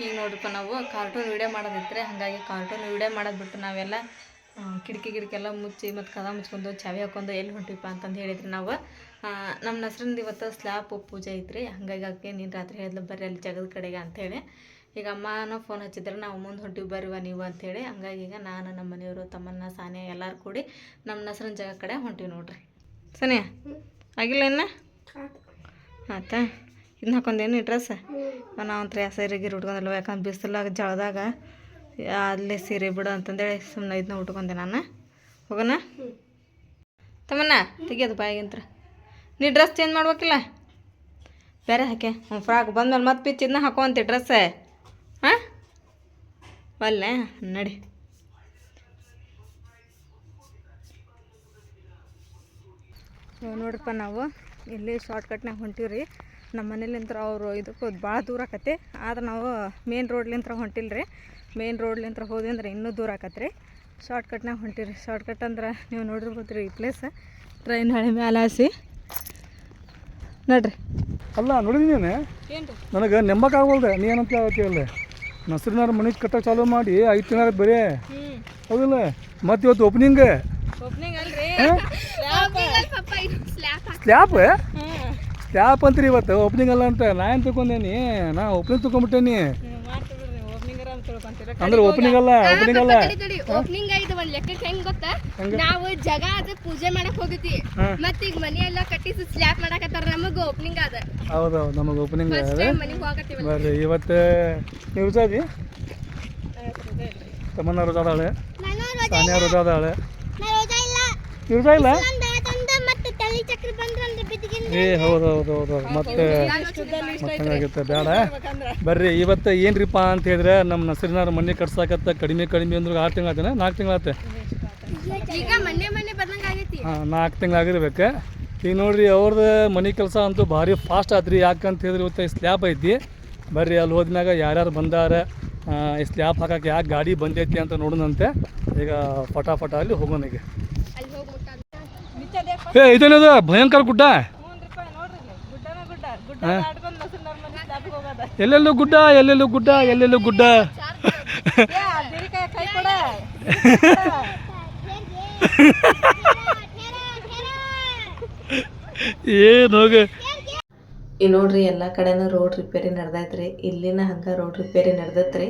ಈಗ ನೋಡ್ರಪ್ಪ ನಾವು ಕಾರ್ಟೂನ್ ವಿಡಿಯೋ ಮಾಡೋದಿದ್ರೆ ಹಾಗಾಗಿ ಕಾರ್ಟೂನ್ ವಿಡಿಯೋ ಮಾಡೋದು ಬಿಟ್ಟು ನಾವೆಲ್ಲ ಕಿಟಕಿ ಗಿಡಕಿ ಎಲ್ಲ ಮುಚ್ಚಿ ಮತ್ತು ಕದ ಮುಚ್ಕೊಂಡು ಚಾವಿ ಹಾಕೊಂಡು ಎಲ್ಲಿ ಹೊಂಟಿಪ್ಪ ಅಂತಂದು ಹೇಳಿದ್ರಿ ನಾವು ನಮ್ಮ ನಸ್ರಿಂದ ಇವತ್ತು ಸ್ಲ್ಯಾಪ್ ಪೂಜೆ ಐತ್ರಿ ಹಾಗಾಗಿ ಅದಕ್ಕೆ ನೀನು ರಾತ್ರಿ ಹೇಳಿದ್ಲು ಬರ್ರಿ ಅಲ್ಲಿ ಜಗದ ಕಡೆಗೆ ಅಂಥೇಳಿ ಈಗ ಅಮ್ಮನೂ ಫೋನ್ ಹಚ್ಚಿದ್ರೆ ನಾವು ಮುಂದೆ ಹೊಂಟಿವಿ ಬರುವ ನೀವು ಅಂಥೇಳಿ ಹಂಗಾಗಿ ಈಗ ನಾನು ನಮ್ಮ ಮನೆಯವರು ತಮ್ಮನ್ನ ಸಾನೆ ಎಲ್ಲರೂ ಕೂಡಿ ನಮ್ಮ ನಸ್ರನ ಜಾಗ ಕಡೆ ಹೊಂಟಿವಿ ನೋಡ್ರಿ. ಸನಿಯಾ ಆಗಿಲ್ಲ ಇನ್ನ? ಆಯ್ತಾ? ಇದನ್ನ ಹಾಕೊಂಡೇನು ಡ್ರೆಸ್ ನಾವಂತ್ರ ಯಾವ ಸೀರೆ ಗೀರೆ ಉಟ್ಕೊಂಡಲ್ವ ಯಾಕಂದ್ರೆ ಬಿಸಿಲಾಗ ಜಳದಾಗ ಅಲ್ಲೇ ಸೀರೆ ಬಿಡು ಅಂತಂದೇಳಿ ಸುಮ್ಮನೆ ಇದನ್ನ ಉಟ್ಕೊಂಡೆ ನಾನು. ಹೋಗೋಣ? ತಮ್ಮಣ್ಣ, ತೆಗಿಯೋದು ಬಾಯಿಗಿಂತ್ರ. ನೀ ಡ್ರೆಸ್ ಚೇಂಜ್ ಮಾಡ್ಬೇಕಿಲ್ಲ? ಬೇರೆ ಹಾಕೆ ಹ್ಞೂ ಫ್ರಾಕ್ ಬಂದ್ಮೇಲೆ ಮತ್ತೆ ಪಿಚ್ ಇದನ್ನ ಹಾಕೋವಂತೆ ಡ್ರೆಸ್ ಹಾಂ ಬಲ್ಲೆ ನಡಿ. ನೋಡ್ರಪ್ಪ ನಾವು, ಇಲ್ಲಿ ಶಾರ್ಟ್ಕಟ್ನಾಗ ಹೊಂಟೀವಿ ರೀ ನಮ್ಮ ಮನೇಲಿಂತ ಅವರು ಇದಕ್ಕೆ ಭಾಳ ದೂರ ಆಕತಿ ಆದ್ರೆ ನಾವು ಮೇನ್ ರೋಡ್ಲಿಂತ್ರ ಹೊಂಟಿಲ್ಲ ರೀ ಮೇನ್ ರೋಡ್ಲಿಂತ್ರ ಹೋದ್ವಿ ಅಂದ್ರೆ ಇನ್ನೂ ದೂರ ಆಕತ್ತೆ ರೀ ಶಾರ್ಟ್ಕಟ್ನಾಗ ಹೊಂಟಿರಿ. ಶಾರ್ಟ್ಕಟ್ ಅಂದ್ರೆ ನೀವು ನೋಡಿರ್ಬೋದು ರೀ ಈ ಪ್ಲೇಸ್ ಟ್ರೈನ್ ಹಳೆ ಮೇಲೆ ಹಾಸಿ. ನೋಡ್ರಿ. ಅಲ್ಲ ನೋಡಿದೀನಿ ಏನು ರೀ ನನಗೆ ನೆಂಬಕ್ಕಾಗಲ್ದೆ ನೀ ಏನಂತ ಹೇಳ್ತೀವಲ್ಲ ನಸರಿನಾರ ಮನೆ ಕಟ್ಟಕ್ಕೆ ಚಾಲೂ ಮಾಡಿ ಐದು ತಿಂಗಳ ಬರೀ. ಹೌದಲ್ಲ? ಮತ್ತೆ ಇವತ್ತು ಓಪನಿಂಗ್ ಓಪನಿಂಗ್ ಅಲ್ರಿ. ಸ್ಲ್ಯಾಪ್ ಹ್ಞೂ ಅಂತೀರಿ ಇವತ್ತು ಓಪನಿಂಗ್ ಅಲ್ಲ ಅಂತ. ನಾ ಏನು ತಿಳ್ಕೊಂಡೇನಿ? ನಾ ಓಪನಿಂಗ್ ತಿಳ್ಕೊಂಬಿಟ್ಟೇನಿ. ತಿಳ್ಕೊಂತೀರ. ಅಂದ್ರೆ ಓಪನಿಂಗ್ ಅಲ್ಲ ಓಪನಿಂಗ್ ಅಲ್ಲ. ಓಪನಿಂಗ್ ಐದು ಒಂದ್ ಲೆಕ್ಕಕ್ಕೆ ಹೆಂಗ್ ಗೊತ್ತಾ? ನಾವು ಜಗ ಅದ ಪೂಜೆ ಮಾಡಕ್ ಹೋಗಿದ್ವಿ. ಮತ್ತೀಗ ಮತ್ ಈಗ ಮನಿ ಎಲ್ಲ ಕಟ್ಟಿಸಿ ಸ್ಲ್ಯಾಪ್ ಮಾಡಕತ್ತಾರ ನಮಗ ಓಪನಿಂಗ್ ಅದ ಹೌದು ನಮಗೆ ಓಪನಿಂಗ್ ಬರ್ರಿ ಇವತ್ತು ನೀವು ರುಜಾದಿ ತಮ್ಮನ್ನ ರೋಜಾದಾಳೆ ಸಾನಿಯಾ ರುಜಾದಾಳೆ ನೀವು ರುಜಾ ಇಲ್ಲ? ಏ ಹೌದು ಹೌದು ಹೌದು ಮತ್ತೆ ಮತ್ತಂಗಾಗುತ್ತೆ ಬೇಡ. ಬರ್ರಿ ಇವತ್ತು ಏನ್ರಿಪ್ಪ ಅಂತ ಹೇಳಿದ್ರೆ ನಮ್ಮ ನಸರಿನಾರ ಮನೆ ಕಟ್ಸಾಕತ್ತ ಕಡಿಮೆ ಕಡಿಮೆ ಅಂದ್ರೆ ಆರು ತಿಂಗಳು ಆತೇನೆ? ನಾಲ್ಕು ತಿಂಗಳು ಆತೆ? ಹಾಂ ನಾಲ್ಕು ತಿಂಗಳಾಗಿರ್ಬೇಕು ಈಗ ನೋಡ್ರಿ ಅವ್ರದ್ದು ಮನೆ ಕೆಲಸ ಅಂತೂ ಭಾರಿ ಫಾಸ್ಟ್ ಆದ್ರಿ ಯಾಕಂತ ಹೇಳಿದ್ರೆ ಇವತ್ತು ಸ್ಲ್ಯಾಬ್ ಐತಿ. ಬರ್ರಿ ಅಲ್ಲಿ ಹೋದ್ಮ್ಯಾಗ ಯಾರ್ಯಾರು ಬಂದಾರ? ಈ ಸ್ಲ್ಯಾಪ್ ಹಾಕಕ್ಕೆ ಯಾಕೆ ಗಾಡಿ ಬಂದೈತಿ ಅಂತ ನೋಡೋಣಂತೆ ಈಗ ಫಟಾಫಟ ಅಲ್ಲಿ ಹೋಗೋಣ ಈಗ. ಏ ಇದೇನದು? ಭಯಂಕರ ಗುಡ್ಡ ಹ್ಞೂನ್ರಿಪ್ಪ ನೋಡ್ರಿ ಇಲ್ಲಿ. ಗುಡ್ಡನ ಗುಡ್ಡ ಗುಡ್ಡ ದಾಟ್ಕೊಂಡು ನಸರ್ನಾರ್ ಮನೆ ಸ್ಲಾಪಿಗೆ ಹೋಗೋದ ಎಲ್ಲೆಲ್ಲೂ ಗುಡ್ಡ ಎಲ್ಲೆಲ್ಲೂ ಗುಡ್ಡ ಎಲ್ಲೆಲ್ಲೂ ಗುಡ್ಡ. ಏ ಆ ಬಿರಿಕಾಯಿ ಕೈ ಕೊಡ. ಏನು ಹೋಗ? ಈ ನೋಡ್ರಿ ಎಲ್ಲ ಕಡೆನೂ ರೋಡ್ ರಿಪೇರಿ ನಡ್ದೈತ್ರಿ. ಇಲ್ಲಿನ ಹಂಗೆ ರೋಡ್ ರಿಪೇರಿ ನಡ್ದೈತ್ರಿ.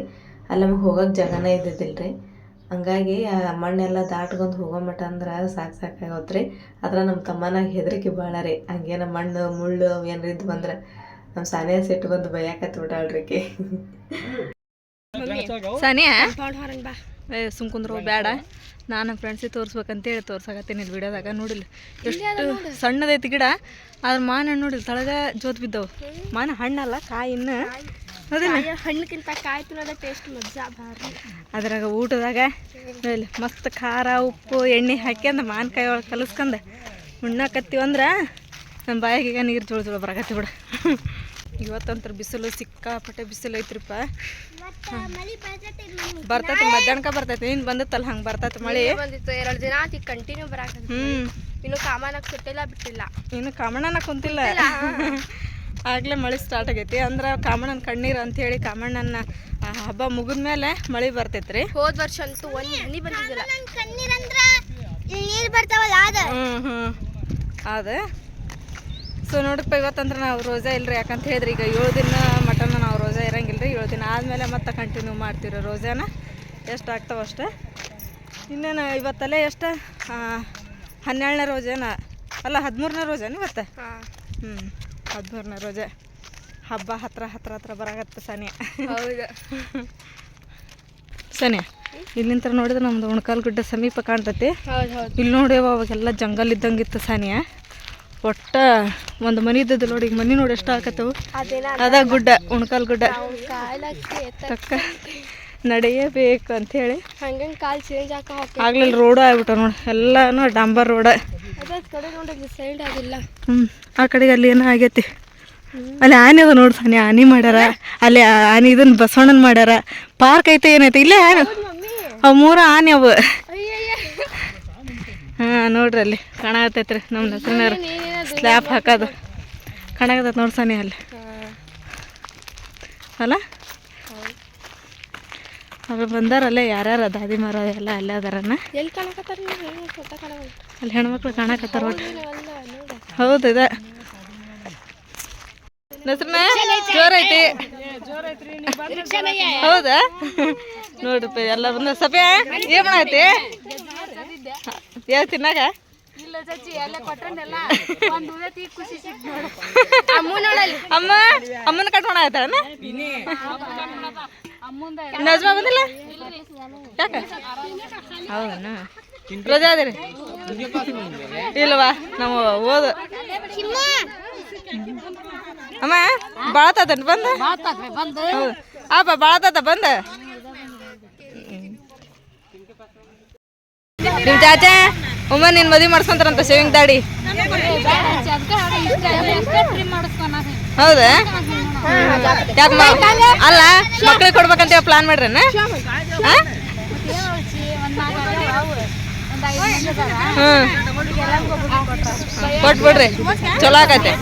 ಅಲ್ಲಿ ನಮಗೆ ಹೋಗಕ್ಕೆ ಜಾಗನೇ ಇದ್ದಿದ್ದಿಲ್ಲ ರೀ ಹಂಗಾಗಿ ಆ ಮಣ್ಣೆಲ್ಲ ದಾಟ್ಕೊಂಡು ಹೋಗೋ ಮಟ ಅಂದ್ರೆ ಸಾಕು ಸಾಕಾಗೋತ್ರಿ ಆದ್ರೆ ನಮ್ಮ ತಮ್ಮನಾಗ ಹೆದರಿಕೆ ಭಾಳ ರೀ. ಹಂಗೇನ ಮಣ್ಣು ಮುಳ್ಳು ಅವು ಏನಾರ ಇದ್ದು ಬಂದ್ರೆ ನಮ್ಮ ಸಾನಿಯ ಸಿಟ್ಟು ಬಂದು ಬೈಯಾಕತ್ ಬಿಟ್ಟಾಳ್ರಿಕೆ ಸಾನಿಯಾ? ಬಾ ಏ ಸುಮ್ ಕುಂದ್ರು ಬೇಡ ನಾನು ಫ್ರೆಂಡ್ಸಿಗೆ ತೋರಿಸ್ಬೇಕಂತೇಳಿ ತೋರ್ಸಕತ್ತೀನಿ ಇಲ್ಲಿ ವಿಡಿಯೋದಾಗ. ನೋಡಿಲ್ಲ ಎಷ್ಟು ಸಣ್ಣದೈತಿ ಗಿಡ. ಆದ್ರೆ ಮಾನ ಹಣ್ಣು ನೋಡಿಲ್ಲ ತಳಗ ಜೋತ್ ಬಿದ್ದವು. ಮಾನ ಹಣ್ಣಲ್ಲ ಕಾಯಿ ಇನ್ನು ಅದೇನ ಹಣ್ಣಕ್ಕಿಂತ ಕಾಯಿ ತಿನ್ನೋದ ಟೇಸ್ಟ್ ಮಜಾ ಭಾರಿ. ಅದ್ರಾಗ ಊಟದಾಗ ಮಸ್ತ್ ಖಾರ ಉಪ್ಪು ಎಣ್ಣೆ ಹಾಕ್ಯಂದು ಮಾನ್ಕಾಯಿ ಒಳಗೆ ಕಲಸ್ಕಂದು ಉಣ್ಣಾಕತ್ತೀವಂದ್ರೆ ನಮ್ಮ ಬಾಯಿಗೆ ನೀರು ಜೋಳ ಜೋಳ ಬರಾಕತ್ತಿ ಬಿಡ. ಇವತ್ತಂತ್ರ ಬಿಸಿಲು ಸಿಕ್ಕಾಪಟ್ಟೆ ಬಿಸಿಲು ಐತ್ರಿಪ್ಪ. ಬರ್ತೈತಿ ಮಧ್ಯಾಹ್ನಕ ಬರ್ತೈತಿ ನೀನು ಬಂದತ್ತಲ್ಲ ಹಂಗೆ ಬರ್ತೈತಿ ಮಳೆ. ಬಂದಿತ್ತು ಎರಡು ದಿನ ಆತಿ ಕಂಟಿನ್ಯೂ ಬರಾಕ ಹ್ಞೂ ಇನ್ನು ಕಾಮನಕ್ಕೆ ಸುಟ್ಟಿಲ್ಲ ಬಿಟ್ಟಿಲ್ಲ. ಇನ್ನು ಕಾಮಣ್ಣನ ಕುಂತಿಲ್ಲ. ಆಗ್ಲೇ ಮಳೆ ಸ್ಟಾರ್ಟ್ ಆಗೈತಿ. ಅಂದ್ರೆ ಕಾಮಣ್ಣನ ಕಣ್ಣೀರು ಅಂಥೇಳಿ ಕಾಮಣ್ಣನ ಹಬ್ಬ ಮುಗಿದ ಮೇಲೆ ಮಳೆ ಬರ್ತೈತ್ರಿ. ಹೋದ ವರ್ಷ ಅಂತೂ ಒಂದು ಹನಿ ಬಂದಿದ್ದಿಲ್ಲ. ಅಂದ್ರೆ ನೀರು ಬರ್ತಾವಲ್ಲ ಅದ ಹ್ಞೂ ಹ್ಞೂ ಅದ ಸೊ ನೋಡಪ್ಪ ಇವತ್ತಂದ್ರೆ ನಾವು ರೋಜಾ ಇಲ್ರಿ. ಯಾಕಂತ ಹೇಳಿದ್ರಿ ಈಗ ಏಳು ದಿನ ಮಟನ್ ನಾವು ರೋಜಾ ಇರಂಗಿಲ್ಲ ರೀ ಏಳು ದಿನ ಆದಮೇಲೆ ಮತ್ತೆ ಕಂಟಿನ್ಯೂ ಮಾಡ್ತೀವಿ ರೋಜಾನ ಎಷ್ಟು ಆಗ್ತಾವ ಅಷ್ಟೇ. ಇನ್ನೇನು ಇವತ್ತಲ್ಲೇ ಎಷ್ಟು? ಹನ್ನೆರಡನೇ ರೋಜಾನ? ಅಲ್ಲ ಹದಿಮೂರನೇ ರೋಜಾನ ಇವತ್ತು? ಹಾ. ಹ್ಞೂ ಹದಿಮೂರನೇ ರೋಜೆ. ಹಬ್ಬ ಹತ್ರ ಹತ್ರ ಹತ್ರ ಬರಾಗತ್ತೆ ಸನಿಯ. ಹೌದು. ಸಾನಿಯ ಇಲ್ಲಿಂದ ನೋಡಿದ್ರೆ ನಮ್ದು ಉಣ್ಕಾಲ್ ಗುಡ್ಡ ಸಮೀಪ ಕಾಣ್ತೈತಿ. ಇಲ್ಲಿ ನೋಡಿ ಅವಾಗೆಲ್ಲ ಜಂಗಲ್ ಇದ್ದಂಗಿತ್ತು ಸಾನಿಯ. ಒಟ್ಟ ಒಂದು ಮನಿ ಇದ್ದದ್ದು ನೋಡಿ ಈಗ ಮನಿ ನೋಡಿ ಎಷ್ಟು ಆಕತ್ತವು ಅದ ಗುಡ್ಡ ಉಣ್ಕಾಲ್ ಗುಡ್ಡ. ತಕ್ಕ ನಡೆಯಬೇಕು ಅಂಥೇಳಿ ಹೇಳಿ. ಕಾಲ್ ಚೇಂಜ್ ಆಗ್ಲಿಲ್ಲ ರೋಡು ಆಗ್ಬಿಟ್ಟ ನೋಡಿ ಎಲ್ಲಾನು ಡಾಂಬರ್ ರೋಡ ಹ್ಞೂ ಆ ಕಡೆಗೆ ಅಲ್ಲಿ ಏನೋ ಆಗೈತಿ. ಅಲ್ಲಿ ಆನೆ ಅದ ನೋಡ್ ಸಾನಿ ಆನೆ ಮಾಡ್ಯಾರ. ಅಲ್ಲಿ ಆನೆ ಇದನ್ನ ಬಸವಣ್ಣನ ಮಾಡ್ಯಾರ. ಪಾರ್ಕ್ ಐತೆ ಏನೈತೆ? ಇಲ್ಲೇ ಆನೆ. ಅವು ಮೂರು ಆನೆ ಅವು. ಹಾಂ ನೋಡ್ರಿ ಅಲ್ಲಿ ಕಾಣಕತ್ತೈತ್ರಿ ನಮ್ಮ ಹೆಸರಿನಾರು ಸ್ಲ್ಯಾಪ್ ಹಾಕೋದು. ಕಾಣಕತ್ತೈತೆ ನೋಡಿ ಸಾನಿ ಅಲ್ಲಿ. ಅಲ್ಲ? ಅವ್ರು ಬಂದಾರಲ್ಲೇ ಯಾರ್ಯಾರ ದಾದಿ ಮರ ಎಲ್ಲ ಅಲ್ಲೇ ಅದಾರನ್ನ ಎಲ್ಲಿ ಕಾಣಕತ್ತಾರ? ಅಲ್ಲಿ ಹೆಣ್ಮಕ್ಳು ಕಾಣಕತ್ತಾರ ಒಟ್ಟು. ಹೌದು ಇದೆ. ಹೆಸ್ರನ್ನ ಜೋರೈತಿ ಹೌದಾ? ನೋಡ್ರಿಪ್ಪ ಎಲ್ಲ ಬಂದ ಸಪ್ಯ ಏನ್ ಮಾಡೈತಿ? ಏನ್ ತಿನ್ನಾಗ? ಅಮ್ಮ ಅಮ್ಮನ ಕಟ್ ಆಯ್ತಾಳ ನಜ್ಮಾ ಬಂದಿಲ್ಲ? ಯಾಕ? ಹೌದನ? ರಜಾ ಇಲ್ವಾ ನಾವು ಓದು ಅಮ್ಮ ಬಾಳತದನ್ ಬಂದ? ಅಪ್ಪ ಬಾಳತದ ಬಂದ? ನಿಮ್ ಚಾಚಾ ಉಮ್ಮ ನಿನ್ ಮದ್ವಿ ಮಾಡ್ಸ್ಕೊಂತಾರಂತ ಶೇವಿಂಗ್ ದಾಡಿ. ಹೌದಾ? ಯಾಕ ಅಲ್ಲ ಮಕ್ಳಿಗೆ ಕೊಡ್ಬೇಕಂತ ಪ್ಲಾನ್ ಮಾಡ್ರೇನ? ಕೊಟ್ಬಿಡ್ರಿ ಚಲೋ ಆಗತ್ತೆ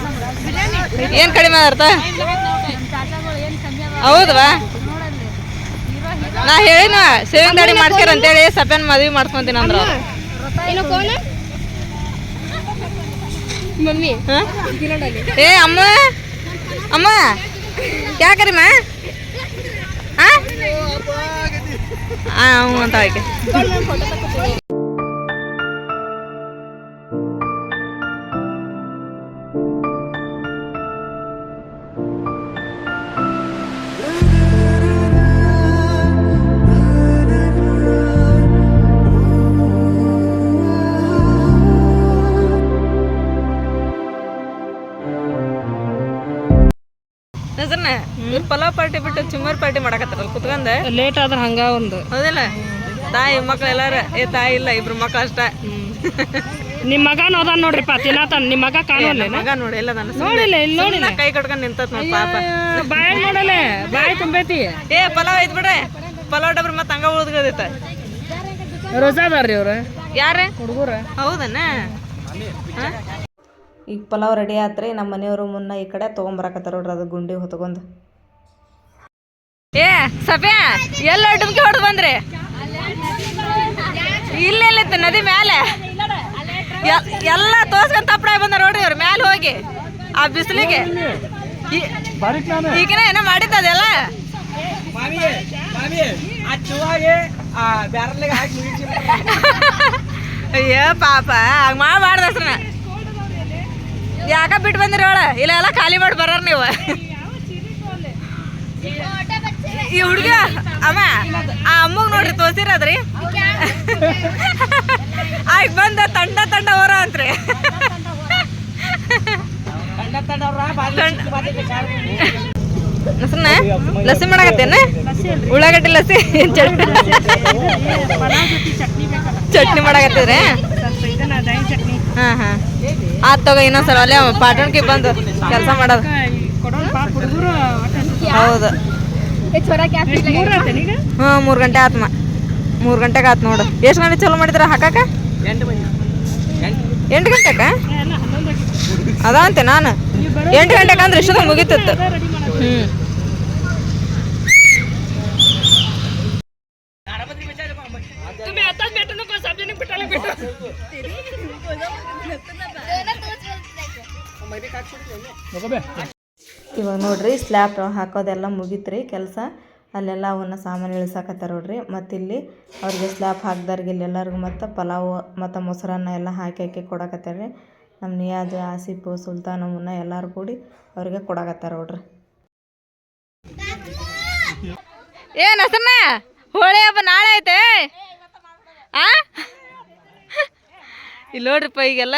ಏನ್ ಕಡಿಮೆ ಅರ್ಥ? ಹೌದವಾ? ನಾ ಹೇಳಿನ ಸೇವಿಂಗ್ ದಾಡಿ ಮಾಡ್ಸ್ಯಾರ ಅಂತೇಳಿ ಸಪೇನ್ ಮದ್ವಿ ಮಾಡ್ಸ್ಕೊಂತೀನಿ ಅಂದ್ರ ಮಮ್ಮಿ? ಏ ಅಮ್ಮ ಅಮ್ಮ ಯಾಕರಿಮ ಹಾ ಹ್ಞೂ ಅಂತ ಆಯ್ಕೆ ಇವ್ರು ಪಲಾವ್ ಪಾರ್ಟಿ ಬಿಟ್ಟು ಚುಮ್ಮರ್ ಪಾರ್ಟಿ ಮಾಡಕತ್ತಾರಲ್ಲ ಕುತ್ಕೊಂಡ? ಲೇಟ್ ಆದ್ರೆ ಹಂಗ ಒಂದು. ಹೌದಿಲ್ಲ? ತಾಯಿ ಮಕ್ಳು ಎಲ್ಲಾರ ಏ ತಾಯಿ ಇಲ್ಲ ಇಬ್ರು ಮಕ್ಳು ಅಷ್ಟ. ನಿಮ್ಮ ಮಗ ನೋಡ್ರಿ ನೋಡ್ರಿಪ್ಪ ತಿನ್ನತಾನ ನಿಮ್ಮ ಮಗ ಕಾಣೋಲ್ಲ ಮಗ ನೋಡಿ ಎಲ್ಲ ನನ್ನ ನೋಡಿಲ್ಲ ಇಲ್ಲಿ ನೋಡಿಲ್ಲ. ಕೈ ಕಟ್ಕೊಂಡ್ ನಿಂತತ್ ನೋಡ್ ಪಾಪ. ಬಾಯ್ ನೋಡಲ್ಲ ಬಾಯ್ ತುಂಬೈತಿ. ಏ ಪಲಾವ್ ಐತ್ ಬಿಡ ಪಲಾವ್ ಡಬ್ರ ಮತ್ತೆ ಹಂಗ ಉಳ್ದೈತ ರೋಜಾದಾರ್ರಿ ಅವ್ರ? ಯಾರ? ಹುಡುಗರ? ಹೌದನ? ಈಗ ಪಲಾವ್ ರೆಡಿ ಆತ್ರಿ ನಮ್ಮ ಮನೆಯವರು ಮುನ್ನ ಈ ಕಡೆ ತೊಗೊಂಬರಕತ್ತಾರ ನೋಡ್ರಿ ಅದು ಗುಂಡಿ ಹೊತ್ಕೊಂಡು. ಏ ಸಫ್ಯಾ ಎಲ್ಲ ಡುಮ್ಕಿ ಹೊಡೆದು ಬಂದ್ರಿ? ಇಲ್ಲ ಇಲ್ಲಿತ್ತು ನದಿ ಮೇಲೆ ಎ- ಎಲ್ಲ ತೋರ್ಸ್ಕೊಂಡ್ ತಪ್ಪಡ ಬಂದ ನೋಡ್ರಿ ಅವ್ರ ಮ್ಯಾಲೆ ಹೋಗಿ ಆ ಬಿಸಿಲಿಗೆ. ಈಗಿನ ಏನೋ ಮಾಡಿದ್ದ ಅದೆಲ್ಲ? ಅಯ್ಯೋ ಪಾಪ ಹಂಗ ಮಾಡಬಾರ್ದು ಹೆಸ್ರನ ಯಾಕ ಬಿಟ್ಟು ಬಂದಿರಿ ಅವಳ? ಇಲ್ಲ ಎಲ್ಲ ಖಾಲಿ ಮಾಡಿ ಬರೋರ್ ನೀವು. ಈ ಹುಡುಗ ಅಮ್ಮ ಆ ಅಮ್ಮಗ್ ನೋಡ್ರಿ ತೋರ್ಸಿರದ್ರಿ? ಆಯ್ ಬಂದ ತಂಡ ತಂಡ ಹೊರ ಅಂತ್ರಿ. ಲಸನ್ನ ಲಸಿ ಮಾಡಕತ್ತೇನ? ಉಳ್ಳಾಗಡ್ಡಿ ಲಸಿ ಚಟ್ನಿ. ಚಟ್ನಿ ಮಾಡಕತ್ತಿದ್ರೆ ಚಟ್ನಿ. ಹಾ ಹಾ. ಆತ್ ತಗೋ ಇನ್ನೊಂದ್ಸಲ ಅಲ್ಲೇ ಪಾಟಣಕ್ಕೆ ಬಂದು ಕೆಲಸ ಮಾಡೋದು. ಹೌದು. ಹ್ಞೂ ಮೂರು ಗಂಟೆ ಆತ್ಮ ಮೂರು ಗಂಟೆಗೆ ಆತ್ ನೋಡು. ಎಷ್ಟು ಗಂಟೆ ಚಲೋ ಮಾಡಿದ್ರ ಹಾಕಾಕ ಎಂಟು ಗಂಟೆಕ ಅದ ಅಂತೆ ನಾನು. ಎಂಟು ಗಂಟೆಗೆ ಅಂದ್ರೆ ಇಷ್ಟೊಂದು ಮುಗೀತಿತ್ತು ಹ್ಞೂ ಇವಾಗ ನೋಡ್ರಿ ಸ್ಲ್ಯಾಬ್ ಹಾಕೋದೆಲ್ಲ ಮುಗೀತ್ರಿ ಕೆಲಸ. ಅಲ್ಲೆಲ್ಲ ಅವನ್ನ ಸಾಮಾನು ಇಳಿಸಾಕತ್ತಾರ ನೋಡ್ರಿ. ಮತ್ತಿಲ್ಲಿ ಅವ್ರಿಗೆ ಸ್ಲ್ಯಾಬ್ ಹಾಕ್ದಾರ್ಗೆ ಇಲ್ಲೆಲ್ಲರಿಗೂ ಮತ್ತು ಪಲಾವು ಮತ್ತು ಮೊಸರನ್ನ ಎಲ್ಲ ಹಾಕಿ ಹಾಕಿ ಕೊಡಕತ್ತಾರ್ರಿ ನಮ್ಮ ನಿಯಾಜ್, ಆಸಿಫು, ಸುಲ್ತಾನ, ಮುನ್ನ ಎಲ್ಲರೂ ಕೂಡಿ ಅವ್ರಿಗೆ ಕೊಡಕತ್ತಾರ ನೋಡ್ರಿ. ಏನು ಹೋಳಿ ಹಬ್ಬ ನಾಳೆ ಐತೆ? ಆ? ಇಲ್ಲಿ ನೋಡ್ರಿಪ್ಪ ಈಗೆಲ್ಲ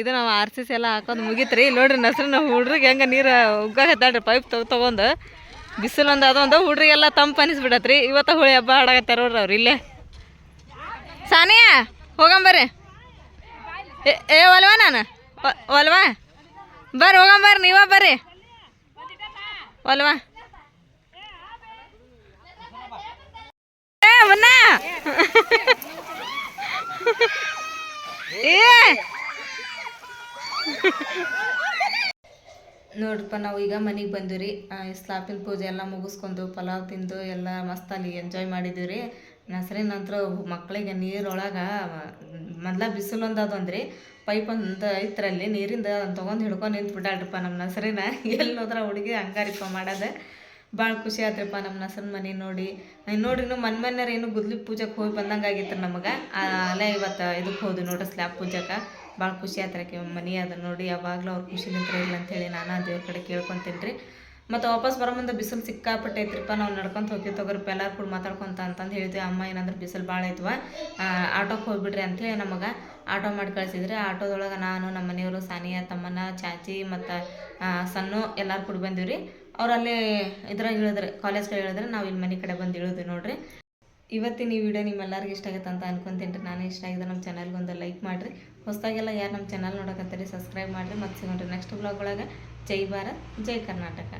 ಇದು ನಾವು ಆರ್ ಸಿ ಸಿ ಎಲ್ಲ ಹಾಕೊಂಡು ಮುಗೀತ್ರಿ. ಇಲ್ಲಿ ನೋಡ್ರಿ ನಸ್ರನ್ನ ಹುಡ್ರಿಗೆ ಹೆಂಗೆ ನೀರು ಉಗ್ಗಾಕತ್ತಾಳ್ರಿ ಪೈಪ್ ತಗೊ ತೊಗೊಂಡು. ಬಿಸಿಲು ಒಂದು ಅದೊಂದು ಹುಡ್ರಿಗೆಲ್ಲ ತಂಪು ಅನಿಸ್ಬಿಡತ್ರಿ. ಇವತ್ತು ಹೋಳಿ ಹಬ್ಬ ಹಾಡಾಗತ್ತಾರ ನೋಡ್ರಿ ಅವ್ರು ಇಲ್ಲೇ. ಸಾನಿಯಾ ಹೋಗಂಬರ್ರಿ ಏ ಒಲ್ವ ನಾನು? ಒಲ್ವ? ಬರ್ರಿ ಹೋಗಂಬರ್ರಿ ನೀವ ಬರ್ರಿ. ಒಲ್ವಾ? ಏ ಮುನ್ನ. ನೋಡ್ರಪ್ಪ, ನಾವು ಈಗ ಮನೆಗೆ ಬಂದಿವ್ರಿ. ಸ್ಲಾಪಿನ ಪೂಜೆ ಎಲ್ಲ ಮುಗಿಸ್ಕೊಂಡು ಪಲಾವ್ ತಿಂದು ಎಲ್ಲ ಮಸ್ತ್ ಅಲ್ಲಿ ಎಂಜಾಯ್ ಮಾಡಿದ್ದೀವಿ ರೀ ನಸರಿನ ನಂತರ ಮಕ್ಕಳಿಗೆ ನೀರೊಳಗೆ, ಮೊದ್ಲ ಬಿಸಿಲು ಒಂದು ಅದೊಂದ್ರಿ ಪೈಪ್ ಒಂದು ಐತ್ರಲ್ಲಿ ನೀರಿಂದ ತೊಗೊಂಡು ಹಿಡ್ಕೊಂಡು ನಿಂತು ಬಿಟ್ಟಾಳ್ರಪ್ಪ ನಮ್ಮ ನಸರಿನ. ಎಲ್ಲಿ ಹೋದ್ರ ಹುಡುಗಿ ಹಂಗಾರಿಪ್ಪ ಮಾಡೋದು. ಭಾಳ ಖುಷಿ ಆತ್ರಿಪ್ಪ ನಮ್ಮ ನಸನ ಮನೆ ನೋಡಿ. ನೋಡ್ರಿ ಇನ್ನು ಮನ್ ಮನ್ಯಾರ ಏನು ಗುದ್ಲಿ ಪೂಜೆಗೆ ಹೋಗಿ ಬಂದಂಗೆ ಆಗಿತ್ತು ನಮಗೆ ಅಲ್ಲೇ ಇವತ್ತು ಇದಕ್ಕೆ ಹೋದ್ವಿ ನೋಡ್ರಿ ಸ್ಲ್ಯಾಬ್ ಪೂಜೆಗೆ. ಭಾಳ ಖುಷಿ ಆತ್ರಕ್ಕೆ ಮನೆ ಅದ ನೋಡಿ. ಯಾವಾಗಲೂ ಅವ್ರ ಖುಷಿ ನಿಂತ್ರ ಇಲ್ಲ ಅಂತೇಳಿ ನಾನು ದೇವ್ರ ಕಡೆ ಕೇಳ್ಕೊತೀನಿ ರೀ ಮತ್ತು ವಾಪಸ್ ಬರೋ ಮುಂದೆ ಬಿಸಿಲು ಸಿಕ್ಕಾಪಟ್ಟೆ ಐತ್ರಿಪ್ಪ ನಾವು ನಡ್ಕೊಂತ ಹೋಗಿ ತಗೋರಪ್ಪ ಎಲ್ಲರೂ ಕೂಡ ಮಾತಾಡ್ಕೊಂತ ಅಂತಂದು ಹೇಳಿದ್ವಿ. ಅಮ್ಮ ಏನಂದ್ರೆ ಬಿಸಿಲು ಭಾಳ ಐತ್ವ ಆಟೋಕ್ಕೆ ಹೋಗ್ಬಿಡ್ರಿ ಅಂತೇಳಿ ನಮಗೆ ಆಟೋ ಮಾಡಿ ಕಳಿಸಿದ್ರೆ. ಆಟೋದೊಳಗೆ ನಾನು ನಮ್ಮ ಮನೆಯವರು ಸಾನಿಯಾ ತಮ್ಮನ ಚಾಚಿ ಮತ್ತು ಸಣ್ಣ ಎಲ್ಲರೂ ಕೂಡ ಬಂದೀವಿ ರೀ ಅವ್ರು ಅಲ್ಲಿ ಇದ್ರಾಗ ಹೇಳಿದ್ರೆ ಕಾಲೇಜ್ಗೆ ಹೇಳಿದ್ರೆ ನಾವು ಇಲ್ಲಿ ಮನೆ ಕಡೆ ಬಂದು ಇಳಿದ್ವಿ ನೋಡ್ರಿ. ಇವತ್ತಿನ ಈ ವಿಡಿಯೋ ನಿಮ್ಮೆಲ್ಲರಿಗೂ ಇಷ್ಟ ಆಗುತ್ತೆ ಅಂತ ಅನ್ಕೊಂತೀನಿ ರೀ ನಾನು ಇಷ್ಟ ಆಗಿದೆ ನಮ್ಮ ಚಾನಲ್ಗೆ ಒಂದು ಲೈಕ್ ಮಾಡಿರಿ. ಹೊಸದಾಗೆಲ್ಲ ಯಾರು ನಮ್ಮ ಚಾನಲ್ ನೋಡಕತ್ತೀರಿ ಸಬ್ಸ್ಕ್ರೈಬ್ ಮಾಡಿರಿ. ಮತ್ತೆ ಸಿಗೋಣ್ರಿ ನೆಕ್ಸ್ಟ್ ಬ್ಲಾಗ್ ಒಳಗೆ. ಜೈ ಭಾರತ್, ಜೈ ಕರ್ನಾಟಕ.